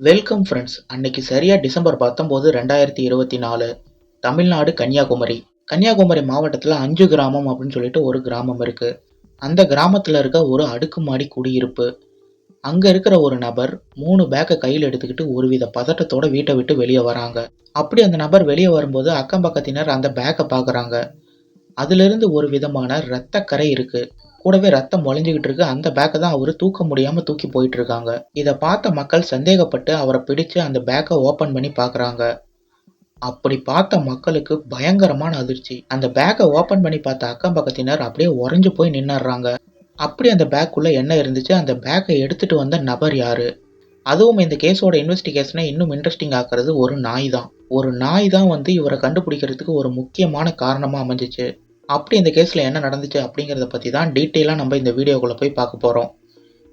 Welcome friends அன்னைக்கு சரியா December பத்தொம்போது ரெண்டாயிரத்தி இருபத்தி நாலு. தமிழ்நாடு கன்னியாகுமரி. கன்னியாகுமரி மாவட்டத்தில் அஞ்சு கிராமம் அப்படின்னு சொல்லிட்டு ஒரு கிராமம் இருக்கு. அந்த கிராமத்தில் இருக்க ஒரு அடுக்குமாடி குடியிருப்பு. அங்கே இருக்கிற ஒரு நபர் மூணு பேக்கை கையில் எடுத்துக்கிட்டு ஒருவித பதட்டத்தோட வீட்டை விட்டு வெளியே வராங்க. அப்படி அந்த நபர் வெளியே வரும்போது அக்கம் பக்கத்தினர் அந்த பேக்கை பார்க்குறாங்க அதிலிருந்து ஒரு விதமான இரத்தக்கரை இருக்கு. கூடவே ரத்தம் ஒளிஞ்சுக்கிட்டு இருக்கு. அந்த பேக்கை தான் அவர் தூக்க முடியாம தூக்கி போயிட்டு இருக்காங்க இதை பார்த்த மக்கள் சந்தேகப்பட்டு அவரை பிடிச்சு அந்த பேக்கை ஓபன் பண்ணி பார்க்குறாங்க. அப்படி பார்த்த மக்களுக்கு பயங்கரமான அதிர்ச்சி. அந்த பேக்கை ஓபன் பண்ணி பார்த்த அக்கம் பக்கத்தினர் அப்படியே உறைஞ்சு போய் நின்னுறாங்க. அப்படி அந்த பேக்குள்ள என்ன இருந்துச்சு? அந்த பேக்கை எடுத்துட்டு வந்த நபர் யாரு? அதுவும் இந்த கேஸோட இன்வெஸ்டிகேஷனை இன்னும் இன்ட்ரெஸ்டிங் ஆக்குறது ஒரு நாய் தான். ஒரு நாய் தான் வந்து இவரை கண்டுபிடிக்கிறதுக்கு ஒரு முக்கியமான காரணமாக அமைஞ்சிச்சு. அப்படி இந்த கேஸில் என்ன நடந்துச்சு அப்படிங்கிறத பற்றி தான் டீட்டெயிலாக நம்ம இந்த வீடியோக்குள்ளே போய் பார்க்க போகிறோம்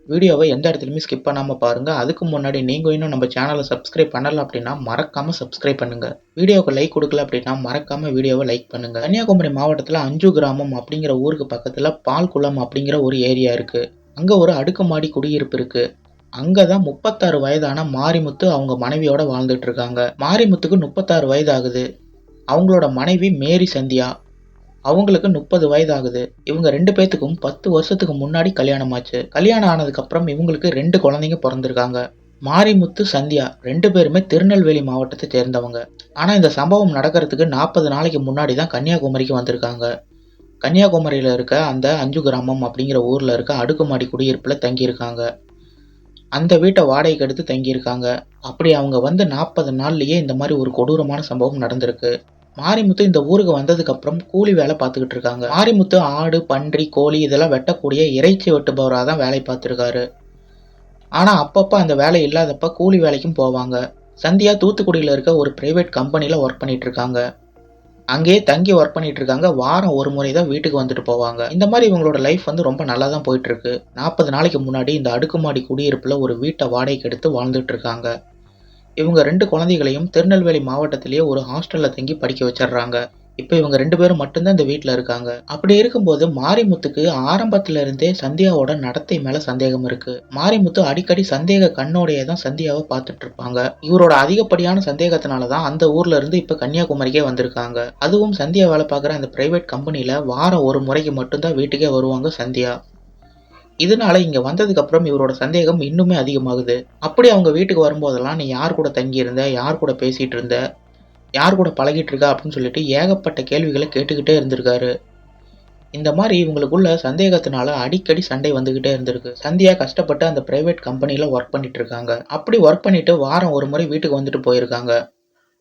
வீடியோவை எந்த இடத்துலையுமே ஸ்கிப் பண்ணாமல் பாருங்கள் அதுக்கு முன்னாடி நீங்கள் இன்னும் நம்ம சேனலை சப்ஸ்கிரைப் பண்ணலை அப்படின்னா மறக்காமல் சப்ஸ்கிரைப் பண்ணுங்கள் வீடியோவுக்கு லைக் கொடுக்கல அப்படின்னா மறக்காமல் வீடியோவை லைக் பண்ணுங்கள் கன்னியாகுமரி மாவட்டத்தில் அஞ்சு கிராமம் அப்படிங்கிற ஊருக்கு பக்கத்தில் பால்குளம் அப்படிங்கிற ஒரு ஏரியா இருக்குது அங்கே ஒரு அடுக்குமாடி குடியிருப்பு இருக்குது அங்கே தான் முப்பத்தாறு வயதான மாரிமுத்து அவங்க மனைவியோட வாழ்ந்துட்டு இருக்காங்க. மாரிமுத்துக்கு முப்பத்தாறு வயது ஆகுது அவங்களோட மனைவி மேரி சந்தியா. அவங்களுக்கு முப்பது வயது ஆகுது இவங்க ரெண்டு பேத்துக்கும் பத்து வருஷத்துக்கு முன்னாடி கல்யாணம் ஆச்சு கல்யாணம் ஆனதுக்கு அப்புறம் இவங்களுக்கு ரெண்டு குழந்தைங்க பிறந்திருக்காங்க. மாரிமுத்து சந்தியா ரெண்டு பேருமே திருநெல்வேலி மாவட்டத்தை சேர்ந்தவங்க. ஆனா இந்த சம்பவம் நடக்கிறதுக்கு நாற்பது நாளைக்கு முன்னாடி தான் கன்னியாகுமரிக்கு வந்திருக்காங்க. கன்னியாகுமரியில் இருக்க அந்த அஞ்சு கிராமம் அப்படிங்கிற ஊரில் இருக்க அடுக்குமாடி குடியிருப்பில் தங்கியிருக்காங்க. அந்த வீட்டை வாடகைக்கு எடுத்து தங்கியிருக்காங்க. அப்படி அவங்க வந்து நாற்பது நாள்லேயே இந்த மாதிரி ஒரு கொடூரமான சம்பவம் நடந்திருக்கு. மாரிமுத்து இந்த ஊருக்கு வந்ததுக்கு அப்புறம் கூலி வேலை பார்த்துக்கிட்டு இருக்காங்க. மாரிமுத்து ஆடு பன்றி கோழி இதெல்லாம் வெட்டக்கூடிய இறைச்சி வெட்டுபவராக தான் வேலை பார்த்துருக்காரு. ஆனால் அப்பப்போ அந்த வேலை இல்லாதப்ப கூலி வேலைக்கும் போவாங்க. சந்தியா தூத்துக்குடியில் இருக்க ஒரு பிரைவேட் கம்பெனியில் ஒர்க் பண்ணிட்டு இருக்காங்க. அங்கேயே தங்கி ஒர்க் பண்ணிட்டு இருக்காங்க. வாரம் ஒரு முறை தான் வீட்டுக்கு வந்துட்டு போவாங்க. இந்த மாதிரி இவங்களோட லைஃப் வந்து ரொம்ப நல்லா தான் போயிட்டு இருக்கு. நாற்பது நாளைக்கு முன்னாடி இந்த அடுக்குமாடி குடியிருப்பில் ஒரு வீட்டை வாடகைக்கு எடுத்து வாழ்ந்துட்டு இருக்காங்க. இவங்க ரெண்டு குழந்தைகளையும் திருநெல்வேலி மாவட்டத்திலேயே ஒரு ஹாஸ்டல்ல தங்கி படிக்க வச்சிடுறாங்க. இப்போ இவங்க ரெண்டு பேரும் மட்டும்தான் இந்த வீட்டில் இருக்காங்க. அப்படி இருக்கும்போது மாரிமுத்துக்கு ஆரம்பத்துல இருந்தே சந்தியாவோட நடத்தை மேல சந்தேகம் இருக்கு. மாரிமுத்து அடிக்கடி சந்தேக கண்ணோடையே தான் சந்தியாவை பார்த்துட்டு இருப்பாங்க. இவரோட அதிகப்படியான சந்தேகத்தினால தான் அந்த ஊர்ல இருந்து இப்போ கன்னியாகுமரிக்கே வந்திருக்காங்க. அதுவும் சந்தியா வேலை பார்க்குற அந்த பிரைவேட் கம்பெனியில் வாரம் ஒரு முறைக்கு மட்டும்தான் வீட்டுக்கே வருவாங்க சந்தியா. இதனால இங்க வந்ததுக்கு அப்புறம் இவரோட சந்தேகம் இன்னுமே அதிகமாகுது. அப்படி அவங்க வீட்டுக்கு வரும்போதெல்லாம் நீ யார் கூட தங்கி இருந்த யார் கூட பேசிட்டு இருந்த? யார் கூட பழகிட்டு இருக்கா? அப்படின்னு சொல்லிட்டு ஏகப்பட்ட கேள்விகளை கேட்டுக்கிட்டே இருந்திருக்காரு. இந்த மாதிரி இவங்களுக்குள்ள சந்தேகத்தினால அடிக்கடி சண்டை வந்துகிட்டே இருந்திருக்கு. சந்தியா கஷ்டப்பட்டு அந்த பிரைவேட் கம்பெனியில ஒர்க் பண்ணிட்டு இருக்காங்க. அப்படி ஒர்க் பண்ணிட்டு வாரம் ஒரு முறை வீட்டுக்கு வந்துட்டு போயிருக்காங்க.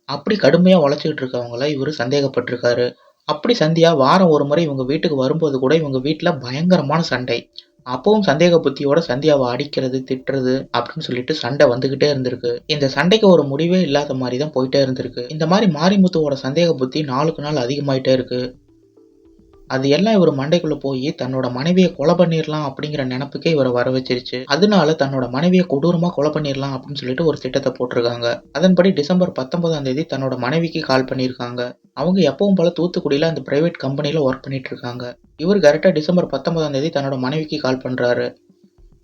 அப்படி கடுமையா உழைச்சிக்கிட்டு இருக்கவங்கள இவர் சந்தேகப்பட்டிருக்காரு. அப்படி சந்தியா வாரம் ஒரு முறை இவங்க வீட்டுக்கு வரும்போது கூட இவங்க வீட்டில் பயங்கரமான சண்டை. அப்பவும் சந்தேக புத்தியோட சந்தியாவை அடிக்கிறது திட்டுறது அப்படின்னு சொல்லிட்டு சண்டை வந்துகிட்டே இருந்திருக்கு. இந்த சண்டைக்கு ஒரு முடிவே இல்லாத மாதிரி தான் போயிட்டே இருந்திருக்கு. இந்த மாதிரி மாரிமுத்துவோட சந்தேக புத்தி நாளுக்கு நாள் அதிகமாயிட்டே இருக்கு. அது எல்லாம் இவர் மண்டைக்குள்ள போய் தன்னோட மனைவியை கொலை பண்ணிடலாம் அப்படிங்கிற நினப்புக்கே இவரை வர வச்சிருச்சு. அதனால தன்னோட மனைவியை கொடூரமா கொலை பண்ணிடலாம் அப்படின்னு சொல்லிட்டு ஒரு திட்டத்தை போட்டிருக்காங்க. அதன்படி டிசம்பர் பத்தொன்பதாம் தேதி தன்னோட மனைவிக்கு கால் பண்ணியிருக்காங்க அவங்க எப்பவும் போல தூத்துக்குடியில அந்த பிரைவேட் கம்பெனில ஒர்க் பண்ணிட்டு இருக்காங்க. இவர் கரெக்டா டிசம்பர் பத்தொன்பதாம் தேதி தன்னோட மனைவிக்கு கால் பண்றாரு.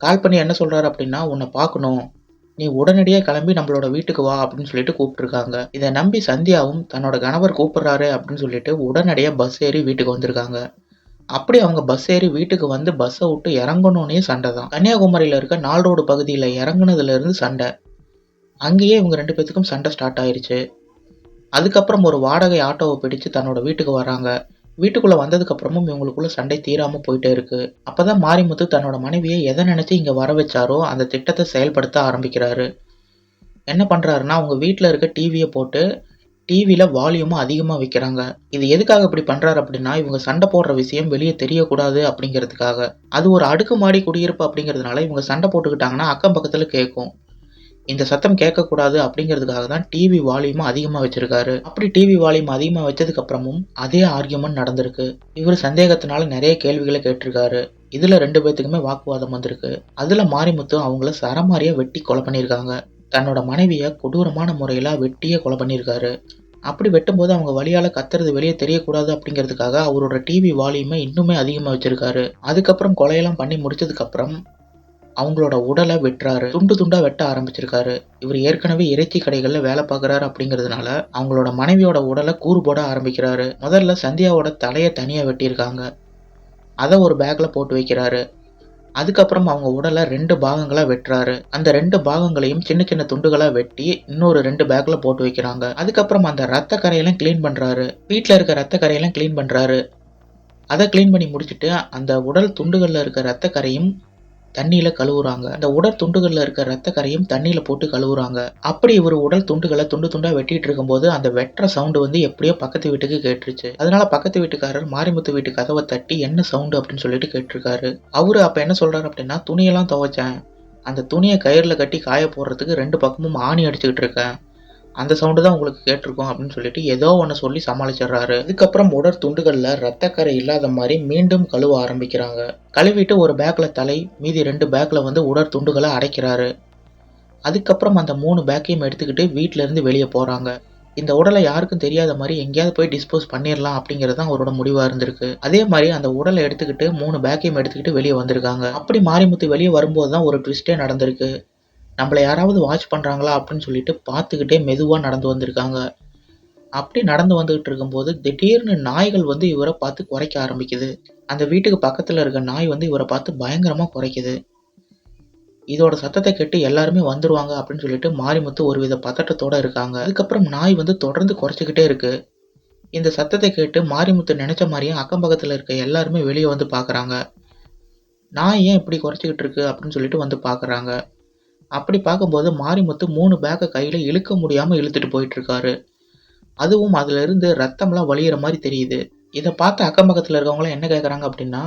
கால் பண்ணி என்ன சொல்றாரு அப்படின்னா உன்னை பார்க்கணும். நீ உடனடியாக கிளம்பி நம்மளோட வீட்டுக்கு வா அப்படின்னு சொல்லிட்டு கூப்பிட்டுருக்காங்க. இதை நம்பி சந்தியாவும் தன்னோட கணவர் கூப்பிடுறாரு அப்படின்னு சொல்லிட்டு உடனடியாக பஸ் ஏறி வீட்டுக்கு வந்திருக்காங்க. அப்படி அவங்க பஸ் ஏறி வீட்டுக்கு வந்து பஸ்ஸை விட்டு இறங்கணுன்னே சண்டை தான். கன்னியாகுமரியில் இருக்க நால் ரோடு பகுதியில் இறங்குனதுலேருந்து சண்டை. அங்கேயே இவங்க ரெண்டு பேத்துக்கும் சண்டை ஸ்டார்ட் ஆயிடுச்சு அதுக்கப்புறம் ஒரு வாடகை ஆட்டோவை பிடிச்சு தன்னோட வீட்டுக்கு வராங்க வீட்டுக்குள்ளே வந்ததுக்கு அப்புறமும் இவங்களுக்குள்ள சண்டை தீராமல் போயிட்டே இருக்கு. அப்பதான் மாரிமுத்து தன்னோட மனைவியை எதை நினச்சி இங்கே வர வச்சாரோ அந்த திட்டத்தை செயல்படுத்த ஆரம்பிக்கிறாரு. என்ன பண்ணுறாருன்னா அவங்க வீட்டில் இருக்க டிவியை போட்டு டிவியில் வால்யூமும் அதிகமாக வைக்கிறாங்க. இது எதுக்காக இப்படி பண்ணுறாரு அப்படின்னா இவங்க சண்டை போடுற விஷயம் வெளியே தெரியக்கூடாது அப்படிங்கிறதுக்காக. அது ஒரு அடுக்குமாடி குடியிருப்பு அப்படிங்கிறதுனால இவங்க சண்டை போட்டுக்கிட்டாங்கன்னா அக்கம் பக்கத்தில் கேட்கும் இந்த சத்தம் கேட்கக்கூடாது அப்படிங்கிறதுக்காக தான் டிவி வால்யூமும் அதிகமாக வச்சிருக்காரு. அப்படி டிவி வால்யூம் அதிகமாக வச்சதுக்கு அப்புறமும் அதே ஆர்கியூமெண்ட் நடந்திருக்கு. இவர் சந்தேகத்தினால நிறைய கேள்விகளை கேட்டிருக்காரு. இதுல ரெண்டு பேத்துக்குமே வாக்குவாதம் வந்திருக்கு. அதுல மாரிமுத்து அவங்கள சரமாரியா வெட்டி கொலை பண்ணியிருக்காங்க. தன்னோட மனைவிய கொடூரமான முறையில வெட்டியே கொலை பண்ணியிருக்காரு. அப்படி வெட்டும்போது அவங்க வழியால கத்துறது வெளியே தெரியக்கூடாது அப்படிங்கிறதுக்காக அவரோட டிவி வால்யூமை இன்னுமே அதிகமாக வச்சிருக்காரு. அதுக்கப்புறம் கொலையெல்லாம் பண்ணி முடிச்சதுக்கு அப்புறம் அவங்களோட உடலை வெட்டுறாரு. துண்டு துண்டா வெட்ட ஆரம்பிச்சிருக்காரு. இவர் ஏற்கனவே இறைச்சி கடைகள்ல வேலை பார்க்குறாரு அப்படிங்கிறதுனால அவங்களோட மனைவியோட உடலை கூறு போட ஆரம்பிக்கிறாரு. முதல்ல சந்தியாவோட தலையை தனியாக வெட்டியிருக்காங்க. அதை ஒரு பேக்ல போட்டு வைக்கிறாரு. அதுக்கப்புறம் அவங்க உடலை ரெண்டு பாகங்களா வெட்டுறாரு. அந்த ரெண்டு பாகங்களையும் சின்ன சின்ன துண்டுகளா வெட்டி இன்னொரு ரெண்டு பேக்ல போட்டு வைக்கிறாங்க. அதுக்கப்புறம் அந்த ரத்த கரையெல்லாம் க்ளீன் பண்றாரு. வீட்டில் இருக்க ரத்த கரையெல்லாம் க்ளீன் பண்றாரு. அதை க்ளீன் பண்ணி முடிச்சுட்டு அந்த உடல் துண்டுகளில் இருக்க ரத்த கரையும் தண்ணியில கழுவுறாங்க. அந்த உடல் துண்டுகள்ல இருக்க ரத்த கரையும் தண்ணியில போட்டு கழுவுறாங்க. அப்படி இவர் உடல் துண்டுகளை துண்டு துண்டா வெட்டிட்டு இருக்கும்போது அந்த வெட்டுற சவுண்டு வந்து எப்படியோ பக்கத்து வீட்டுக்கு கேட்டுருச்சு. அதனால பக்கத்து வீட்டுக்காரர் மாரிமுத்து வீட்டு கதவை தட்டி என்ன சவுண்டு அப்படின்னு சொல்லிட்டு கேட்டிருக்காரு. அவரு அப்ப என்ன சொல்றாரு அப்படின்னா துணியெல்லாம் துவைச்சேன். அந்த துணியை கயிறுல கட்டி காய போடுறதுக்கு ரெண்டு பக்கமும் ஆணி அடிச்சுக்கிட்டு இருக்கேன். அந்த சவுண்டு தான் உங்களுக்கு கேட்டிருக்கோம் அப்படின்னு சொல்லிட்டு ஏதோ ஒன்று சொல்லி சமாளிச்சிடுறாரு. அதுக்கப்புறம் உடற் துண்டுகளில் ரத்தக்கரை இல்லாத மாதிரி மீண்டும் கழுவ ஆரம்பிக்கிறாங்க. கழுவிட்டு ஒரு பேக்கில் தலை மீதி ரெண்டு பேக்கில் வந்து உடற் துண்டுகளை அடைக்கிறாரு. அதுக்கப்புறம் அந்த மூணு பேக்கையும் எடுத்துக்கிட்டு வீட்டிலேருந்து இருந்து வெளியே போகிறாங்க இந்த உடலை யாருக்கும் தெரியாத மாதிரி எங்கேயாவது போய் டிஸ்போஸ் பண்ணிடலாம் அப்படிங்கிறது தான் அவரோட முடிவாக இருந்திருக்கு. அதே மாதிரி அந்த உடலை எடுத்துக்கிட்டு மூணு பேக்கையும் எடுத்துக்கிட்டு வெளியே வந்திருக்காங்க. அப்படி மாரிமுத்து வெளியே வரும்போது தான் ஒரு ட்விஸ்டே நடந்திருக்கு. நம்மளை யாராவது வாட்ச் பண்ணுறாங்களா அப்படின்னு சொல்லிட்டு பார்த்துக்கிட்டே மெதுவாக நடந்து வந்திருக்காங்க. அப்படி நடந்து வந்துகிட்டு இருக்கும்போது திடீர்னு நாய்கள் வந்து இவரை பார்த்து குறைக்க ஆரம்பிக்குது. அந்த வீட்டுக்கு பக்கத்தில் இருக்க நாய் வந்து இவரை பார்த்து பயங்கரமாக குறைக்குது. இதோட சத்தத்தை கேட்டு எல்லாருமே வந்துருவாங்க அப்படின்னு சொல்லிட்டு மாரிமுத்து ஒருவித பதட்டத்தோட இருக்காங்க. அதுக்கப்புறம் நாய் வந்து தொடர்ந்து குறைச்சிக்கிட்டே இருக்கு. இந்த சத்தத்தை கேட்டு மாரிமுத்து நினைச்ச மாதிரியே அக்கம் பக்கத்தில் இருக்க எல்லாருமே வெளியே வந்து பார்க்குறாங்க. நாய் ஏன் இப்படி குறைச்சிக்கிட்டு இருக்கு அப்படின்னு சொல்லிட்டு வந்து பார்க்குறாங்க. அப்படி பார்க்கும்போது மாரிமுத்து மூணு பேக்கை கையில் இழுக்க முடியாமல் இழுத்துட்டு போயிட்டுருக்காரு. அதுவும் அதுலேருந்து ரத்தம்லாம் வழியிற மாதிரி தெரியுது. இதை பார்த்து அக்கம் பக்கத்தில் இருக்கவங்களாம் என்ன கேட்குறாங்க அப்படின்னா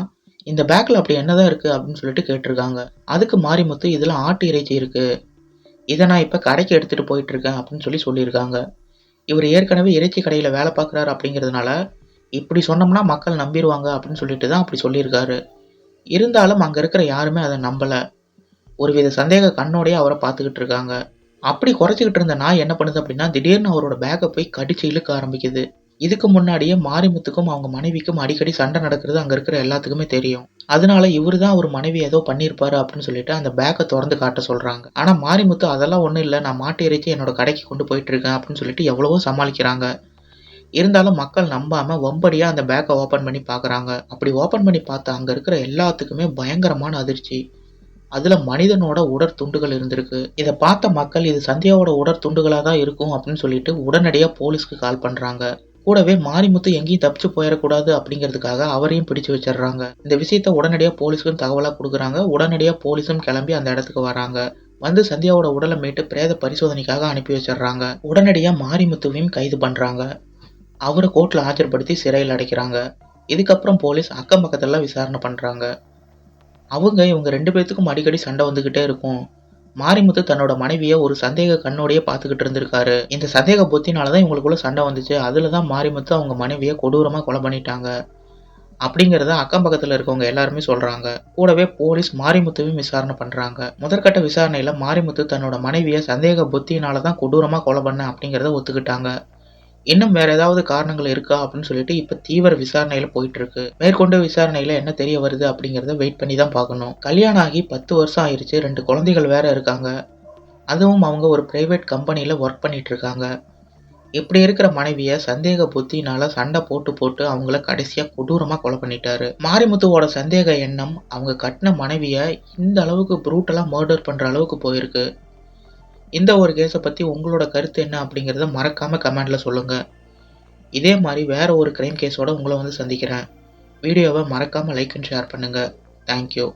இந்த பேக்கில் அப்படி என்னதான் இருக்குது அப்படின்னு சொல்லிட்டு கேட்டிருக்காங்க. அதுக்கு மாரிமுத்து இதில் ஆட்டு இறைச்சி இருக்குது இதை நான் இப்போ கடைக்கு எடுத்துகிட்டு போயிட்டுருக்கேன் அப்படின்னு சொல்லி சொல்லியிருக்காங்க. இவர் ஏற்கனவே இறைச்சி கடையில் வேலை பார்க்குறாரு அப்படிங்கிறதுனால இப்படி சொன்னோம்னா மக்கள் நம்பிடுவாங்க அப்படின்னு சொல்லிட்டு தான் அப்படி சொல்லியிருக்காரு. இருந்தாலும் அங்கே இருக்கிற யாருமே அதை நம்பலை. ஒருவித சந்தேக கண்ணோடையே அவரை பார்த்துக்கிட்டு இருக்காங்க. அப்படி குறைச்சிக்கிட்டு இருந்த நாய் என்ன பண்ணுது அப்படின்னா திடீர்னு அவரோட பேக்கை போய் கடிச்சு இழுக்க ஆரம்பிக்குது. இதுக்கு முன்னாடியே மாரிமுத்துக்கும் அவங்க மனைவிக்கும் அடிக்கடி சண்டை நடக்கிறது அங்கே இருக்கிற எல்லாத்துக்குமே தெரியும். அதனால இவர் தான் அவர் மனைவி ஏதோ பண்ணியிருப்பாரு அப்படின்னு சொல்லிட்டு அந்த பேக்கை திறந்து காட்ட சொல்கிறாங்க ஆனால் மாரிமுத்து அதெல்லாம் ஒன்றும் இல்லை. நான் மாட்டு இறைச்சி என்னோட கடைக்கு கொண்டு போயிட்டு இருக்கேன் அப்படின்னு சொல்லிட்டு எவ்வளவோ சமாளிக்கிறாங்க. இருந்தாலும் மக்கள் நம்பாமல் வம்படியாக அந்த பேக்கை ஓப்பன் பண்ணி பார்க்குறாங்க. அப்படி ஓப்பன் பண்ணி பார்த்தா அங்கே இருக்கிற எல்லாத்துக்குமே பயங்கரமான அதிர்ச்சி. அதுல மனிதனோட உடற் துண்டுகள் இருந்திருக்கு. இதை பார்த்த மக்கள் இது சந்தியாவோட உடற் துண்டுகளாக தான் இருக்கும் அப்படின்னு சொல்லிட்டு உடனடியாக போலீஸ்க்கு கால் பண்றாங்க. கூடவே மாரிமுத்து எங்கேயும் தப்பிச்சு போயிடக்கூடாது அப்படிங்கிறதுக்காக அவரையும் பிடிச்சு வச்சிடுறாங்க. இந்த விஷயத்த உடனடியாக போலீஸுக்கும் தகவலாக கொடுக்குறாங்க. உடனடியாக போலீஸும் கிளம்பி அந்த இடத்துக்கு வராங்க. வந்து சந்தியாவோட உடலை மீட்டு பிரேத பரிசோதனைக்காக அனுப்பி வச்சிடுறாங்க. உடனடியாக மாரிமுத்துவையும் கைது பண்ணுறாங்க அவரை கோர்ட்டில் ஆஜர்படுத்தி சிறையில் அடைக்கிறாங்க. இதுக்கப்புறம் போலீஸ் அக்கம் பக்கத்தெல்லாம் விசாரணை பண்ணுறாங்க அவங்க இவங்க ரெண்டு பேர்த்துக்கும் அடிக்கடி சண்டை வந்துக்கிட்டே இருக்கும். மாரிமுத்து தன்னோட மனைவியை ஒரு சந்தேக கண்ணோடையே பார்த்துக்கிட்டு இருந்திருக்காரு. இந்த சந்தேக புத்தினால தான் இவங்களுக்குள்ள சண்டை வந்துச்சு. அதில் தான் மாரிமுத்து அவங்க மனைவியை கொடூரமாக கொலை பண்ணிட்டாங்க. அப்படிங்கிறத அக்கம் பக்கத்தில் இருக்கவங்க எல்லாருமே சொல்கிறாங்க கூடவே போலீஸ் மாரிமுத்துவையும் விசாரணை பண்ணுறாங்க முதற்கட்ட விசாரணையில் மாரிமுத்து தன்னோட மனைவியை சந்தேக புத்தியினால தான் கொடூரமாக கொலை பண்ண அப்படிங்கிறத ஒத்துக்கிட்டாங்க. இன்னும் வேற ஏதாவது காரணங்கள் இருக்கா அப்படின்னு சொல்லிட்டு இப்ப தீவிர விசாரணையில போயிட்டு இருக்கு மேற்கொண்டு விசாரணையில என்ன தெரிய வருது அப்படிங்கறத வெயிட் பண்ணி தான் பார்க்கணும். கல்யாணம் ஆகி பத்து வருஷம் ஆயிருச்சு ரெண்டு குழந்தைகள் வேற இருக்காங்க. அதுவும் அவங்க ஒரு பிரைவேட் கம்பெனியில் ஒர்க் பண்ணிட்டு இருக்காங்க இப்படி இருக்கிற மனைவியை சந்தேக புத்தினால சண்டை போட்டு போட்டு அவங்கள கடைசியா கொடூரமா கொலை பண்ணிட்டாரு. மாரிமுத்துவோட சந்தேக எண்ணம் அவங்க கட்டின மனைவியை இந்த அளவுக்கு ப்ரூட்டலா மர்டர் பண்ற அளவுக்கு போயிருக்கு. இந்த ஒரு கேஸை பற்றி உங்களோட கருத்து என்ன அப்படிங்கிறத மறக்காமல் கமெண்டில் சொல்லுங்கள் இதே மாதிரி வேறு ஒரு க்ரைம் கேஸோட உங்களை வந்து சந்திக்கிறேன். வீடியோவை மறக்காமல் லைக் அண்ட் ஷேர் பண்ணுங்கள் தேங்க்யூ